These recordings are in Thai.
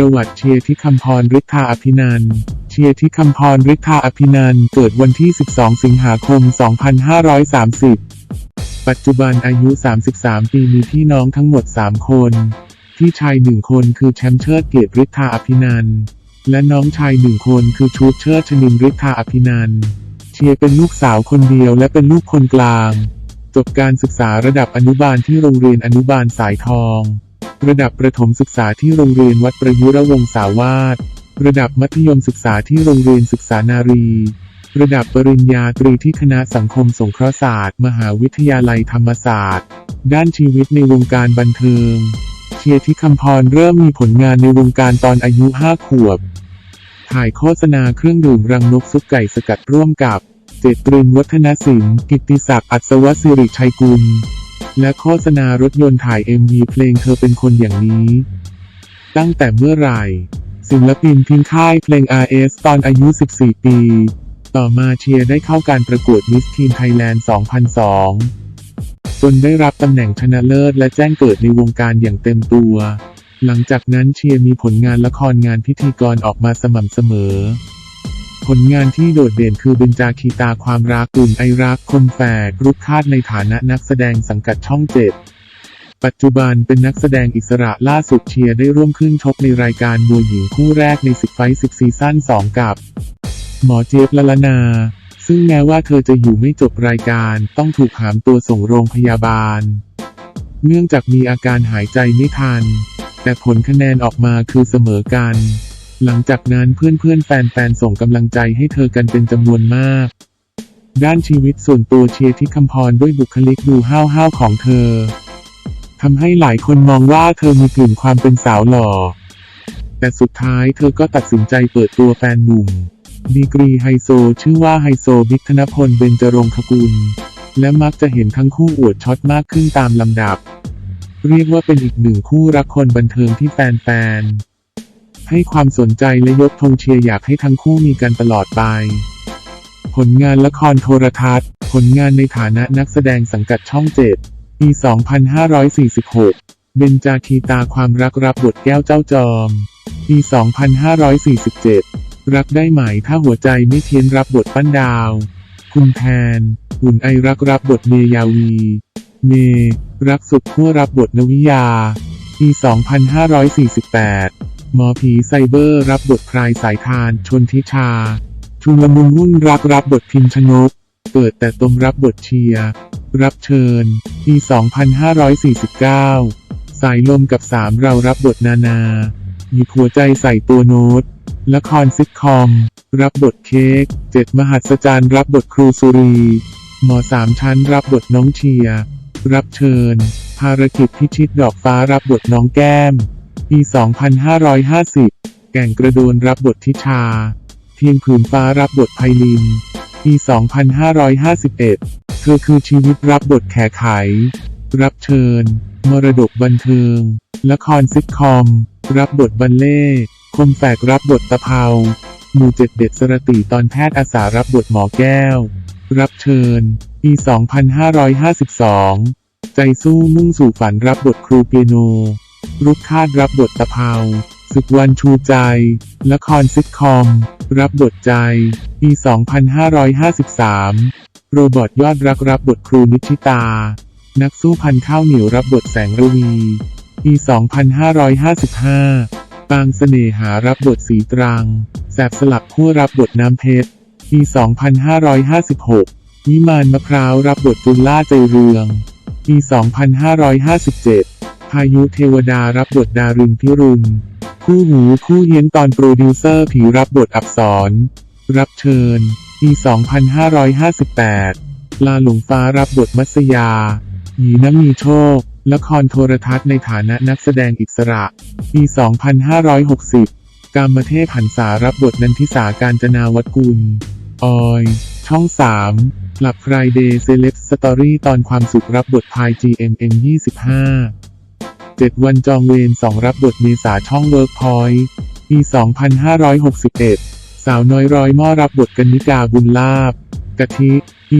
ประวัติเชียร์ที่คำพรฤทธาอภินันเชียร์ที่คำพรฤทธาอภินันเกิดวันที่ 12 สิงหาคม 2530 ปัจจุบันอายุ 33 ปีมีพี่น้องทั้งหมด 3 คน พี่ชายหนึ่งคนคือแชมป์เชิดเกียรติฤทธาอภินันและน้องชายหนึ่งคนคือชูดเชิดชนินฤทธาอภินันเชียร์เป็นลูกสาวคนเดียวและเป็นลูกคนกลาง จบการศึกษาระดับอนุบาลที่โรงเรียนอนุบาลสายทอง ระดับประถมศึกษาที่โรงเรียนวัดประยุรวงศาวาสระดับมัธยมศึกษาที่โรงเรียนศึกษานารี ระดับปริญญาตรีที่คณะสังคมสงเคราะห์ศาสตร์ มหาวิทยาลัยธรรมศาสตร์ ด้านชีวิตในวงการบันเทิง เชียร์ที่คำพรเริ่มมีผลงานในวงการตอนอายุ 5 ขวบ ถ่ายโฆษณาเครื่องดื่มรังนกซุปไก่สกัดร่วมกับ เจตรินวัฒนศิลป์ กิตติศักดิ์อัศวสิริชัยกุล และโฆษณารถยนต์ถ่าย MV เพลงเธอเป็นคนอย่างนี้ ตั้งแต่เมื่อไหร่ ศิลปินทิ้งค่ายเพลง RS ตอนอายุ 14 ปี ต่อมาเชียร์ได้เข้าการประกวดมิสทีนไทยแลนด์ 2002 จนได้รับตำแหน่งชนะเลิศและแจ้งเกิดในวงการอย่างเต็มตัว หลังจากนั้นเชียร์มีผลงานละครงานพิธีกรออกมาสม่ำเสมอ ผลงานที่โดดเด่นคือเบญจาคีตาความรักกลุ่มไอรักคมแฝดรุกคาดในฐานะนักแสดงสังกัดช่องเจ็ดปัจจุบันเป็นนักแสดงอิสระล่าสุดเชียร์ได้ร่วมขึ้นชกในรายการมวยหญิงคู่แรกในสิบไฟสิบซีซั่น2 กับ หมอเจี๊ยบละละนา ซึ่งแม้ว่าเธอจะอยู่ไม่จบรายการต้องถูกหามตัวส่งโรงพยาบาล เนื่องจากมีอาการหายใจไม่ทัน แต่ผลคะแนนออกมาคือเสมอกัน หลังจากนั้นเพื่อนๆ แฟนๆ ส่งกำลังใจให้เธอกันเป็นจำนวนมาก ด้านชีวิตส่วนตัวเชียร์ที่คำพรด้วยบุคลิกดูห้าวๆของเธอทำให้หลายคนมองว่าเธอมีกลิ่นความเป็นสาวหล่อ แต่สุดท้ายเธอก็ตัดสินใจเปิดตัวแฟนหนุ่ม ดีกรีไฮโซ ชื่อว่าไฮโซบิ๊กธนพลเบญจรงคกุล และมักจะเห็นทั้งคู่อวดช็อตมากขึ้นตามลำดับ เรียกว่าเป็นอีกหนึ่งคู่รักคนบันเทิงที่แฟนๆ ให้ความสนใจและยกธงเชียร์อยากให้ทั้งคู่มีกันตลอดไป ผลงานละครโทรทัศน์ ผลงานในฐานะนักแสดงสังกัดช่องเจ็ดปี 2546 เบญจาคีตาความรักรับบทแก้วเจ้าจอม ปี 2547 รักได้ไหมถ้าหัวใจไม่เทียนรับบทปั้นดาว คุณแทนหุ่นไอรักรับบทเมยาวี เม รักสุดขั้วรับบทนวิยา ปี 2548 หมอผีไซเบอร์รับบทพรายสายทานชนทิชา ชุลมุนวุ่นรักรับบทพิมพ์ชนก เปิดแต่ตมรับบทเชียร์ รับเชิญ ปี 2549 สายลมกับสามเรารับบทนานา หยิบหัวใจใส่ตัวโน้ต ละครซิทคอม รับบทเค้กเจ็ดมหัศจรรย์รับบทครูสุรี หมอสามชั้นรับบทน้องเชียร์ รับเชิญ ภารกิจพิชิตดอกฟ้ารับบทน้องแก้ม ปี 2550 แก่งกระโดนรับบททิชาเพียงผืนฟ้ารับบทไพลิน ปี 2551 เธอคือชีวิตรับบทแขไข รับเชิญ มรดกบันเทิง ละครซิทคอม รับบทบัลเล่คมแฝกรับบทตะเภาหมู่เจ็ดเด็ดสรติตอนแพทย์อาสารับบทหมอแก้ว รับเชิญ ปี 2552 ใจสู้มุ่งสู่ฝันรับบทครูเปียโน รุกคาดรับบทตะเภาศึกวันชูใจ ละครซิทคอม รับบทใจ ปี 2553 โรบอทยอดรักรับบทครูนิชิตา นักสู้พันข้าวเหนียวรับบทแสงระวี ปี 2555 ปางเสน่หารับบทสีตรัง แสบสลับคู่รับบทน้ำเพชร ปี 2556 วิมานมะพร้าวรับบทจุลล่าใจเรือง ปี 2557 พายุเทวดารับบทดารินพิรุณ คู่หูคู่เฮียนตอนโปรดิวเซอร์ผีรับบทอับสรรับเชิญ ปี 2558 ลาหลงฟ้ารับบทมัสยา หยีน้ำมีโชค ละครโทรทัศน์ในฐานะนักแสดงอิสระ ปี 2560 กามเทพหันษารับบทนันทิสาการจนาวัดกุล ออย ช่อง 3 หลับ Friday Celeb Story ตอนความสุขรับบทพาย GMM 25 7 วันจองเวร2รับบทเมษาช่อง Workpoint ปี 2561 สาวน้อยร้อยม้อรับบทกนิกาบุญลาบกะทิปี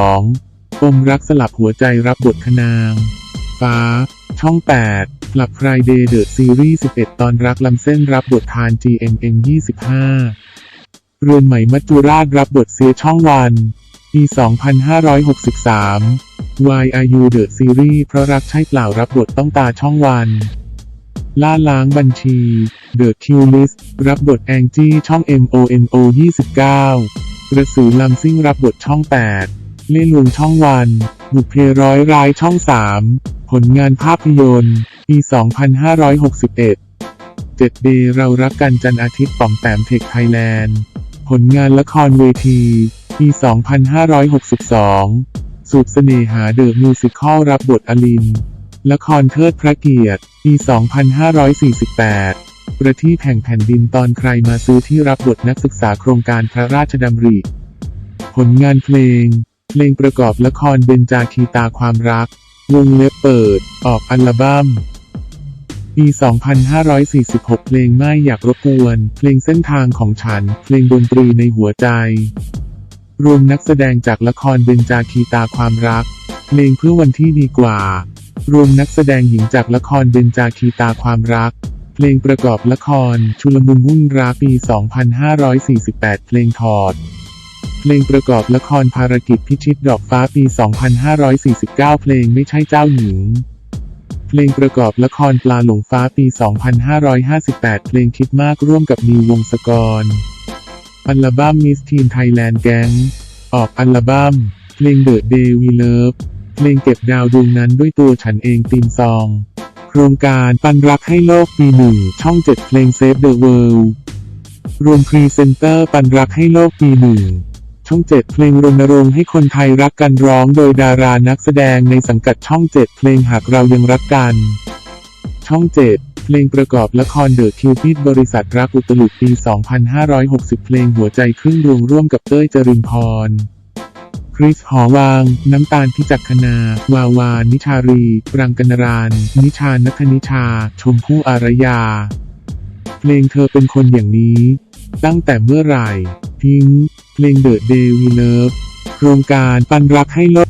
2562ปมรักสลับหัวใจรับบทคนาง ฟ้า ช่อง 8 หลับ Friday The Series 11 ตอนรักลำเส้นรับบททาน GMM 25 เรือนไหม่มัจจุราชรับบทเสียช่องวัน ปี 2563 Why Are You The Series เพราะรักใช่เปล่ารับบทต้องตาช่องวัน ล่าล้างบัญชี The Q List รับบทแองจี้ช่อง MONO 29 กระสือลำซิ่งรับบทช่อง 8 เล่นลุงช่องวันบุพเพร้อยร้ายช่อง 3 ผลงานภาพยนตร์ ปี 2561 7 Day เรารักกันจันอาทิตย์ป่อมแปมเทคไทยแลนด์ ผลงานละครเวที ปี 2562 สูตรเสน่หาเดอะมิวสิคอลรับบทอลิน ละครเทิดพระเกียรติ ปี 2548 ประทีปแห่งแผ่นดินตอนใครมาซื้อที่รับบทนักศึกษาโครงการพระราชดำริ ผลงานเพลง เพลงประกอบละครเบญจาคีตาความรัก วงเล็บเปิด ออกอัลบั้มปี 2546 เพลงไม่อยากรบกวน เพลงเส้นทางของฉัน เพลงดนตรีในหัวใจ รวมนักแสดงจากละครเบญจาคีตาความรักเพลงเพื่อวันที่ดีกว่า รวมนักแสดงหญิงจากละครเบญจาคีตาความรัก เพลงประกอบละคร ชุลมุนวุ่นราปี 2548 เพลงถอด เพลงประกอบละครภารกิจพิชิตดอกฟ้าปี 2549 เพลงไม่ใช่เจ้าหญิง เพลงประกอบละครปลาหลงฟ้าปี 2558 เพลงคิดมากร่วมกับนิววงศกร อัลบั้มมิสทีนไทยแลนด์แก๊งออกอัลบั้ม เพลงเดอะเดวีเลิฟเพลงเก็บดาวดวงนั้นด้วยตัวฉันเองตีมซอง โครงการปันรักให้โลกปีหนึ่งช่อง7เพลงเซฟเดอะเวิลด์รวมพรีเซนเตอร์ปันรักให้โลกปีหนึ่งช่อง7เพลงรณรงค์ให้คนไทยรักกันร้องโดยดารานักแสดงในสังกัดช่อง7เพลงหากเรายังรักกัน ช่อง7 เพลงประกอบละครเดอะคิวปิดบริษัทรักอุตลุดปี 2560 เพลงหัวใจครึ่งดวงร่วมกับเต้ยจรินพร คริสหอวาง น้ำตาลพิจักคณา วาวา นิชารี ปรังกนราน นิชานัทนิชา ชมพู่อารยา เพลงเธอเป็นคนอย่างนี้ ตั้งแต่เมื่อไหร่ พิง เพลงเดอะเดวีเลิฟโครงการปันรักให้โลก